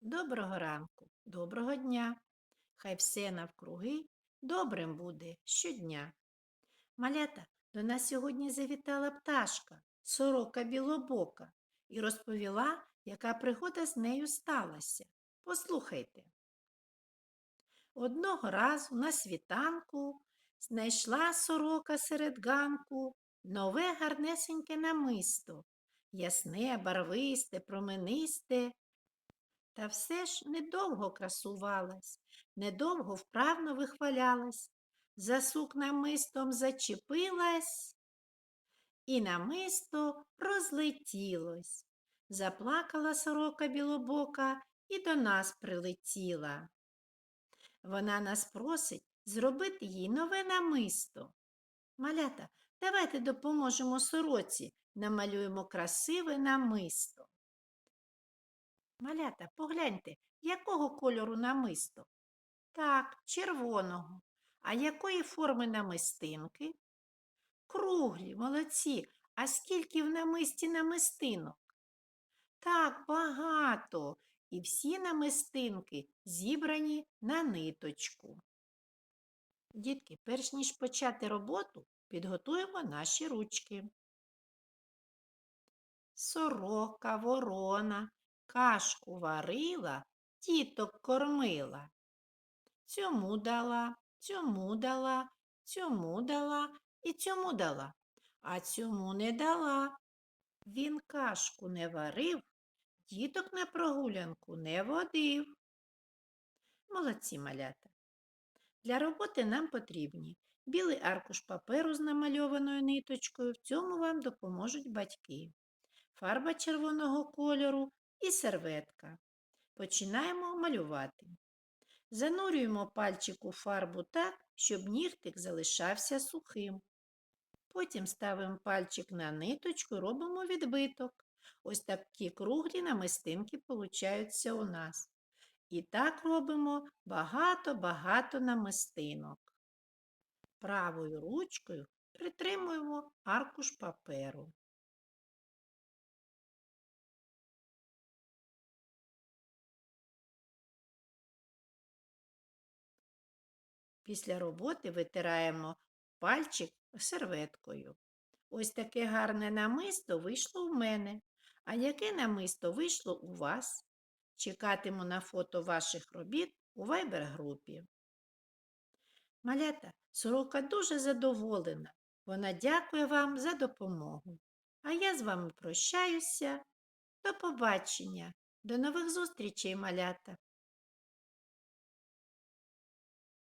Доброго ранку, доброго дня. Хай все навкруги добрим буде щодня. Малята, до нас сьогодні завітала пташка, сорока білобока, і розповіла, яка пригода з нею сталася. Послухайте. Одного разу на світанку знайшла сорока серед ганку нове гарнесеньке намисто, ясне, барвисте, променисте, та все ж недовго красувалась, недовго вправно вихвалялась, за сук намистом зачепилась, і намисто розлетілось. Заплакала сорока білобока і до нас прилетіла. Вона нас просить зробити їй нове намисто. Малята, давайте допоможемо сороці, намалюємо красиве намисто. Малята, погляньте, якого кольору намисто? Так, червоного. А якої форми намистинки? Круглі, молодці. А скільки в намисті намистинок? Так, багато. І всі намистинки зібрані на ниточку. Дітки, перш ніж почати роботу, підготуємо наші ручки. Сорока, ворона, кашку варила, діток кормила. Цьому дала, цьому дала, цьому дала і цьому дала, а цьому не дала. Він кашку не варив, діток на прогулянку не водив. Молодці малята. Для роботи нам потрібні білий аркуш паперу з намальованою ниточкою, в цьому вам допоможуть батьки, фарба червоного кольору і серветка. Починаємо малювати. Занурюємо пальчик у фарбу так, щоб нігтик залишався сухим. Потім ставимо пальчик на ниточку робимо відбиток. Ось такі круглі намистинки получаються у нас. І так робимо багато-багато намистинок. Правою ручкою притримуємо аркуш паперу. Після роботи витираємо пальчик серветкою. Ось таке гарне намисто вийшло у мене. А яке намисто вийшло у вас? Чекатиму на фото ваших робіт у вайбер-групі. Малята, сорока дуже задоволена. Вона дякує вам за допомогу. А я з вами прощаюся. До побачення, до нових зустрічей, малята!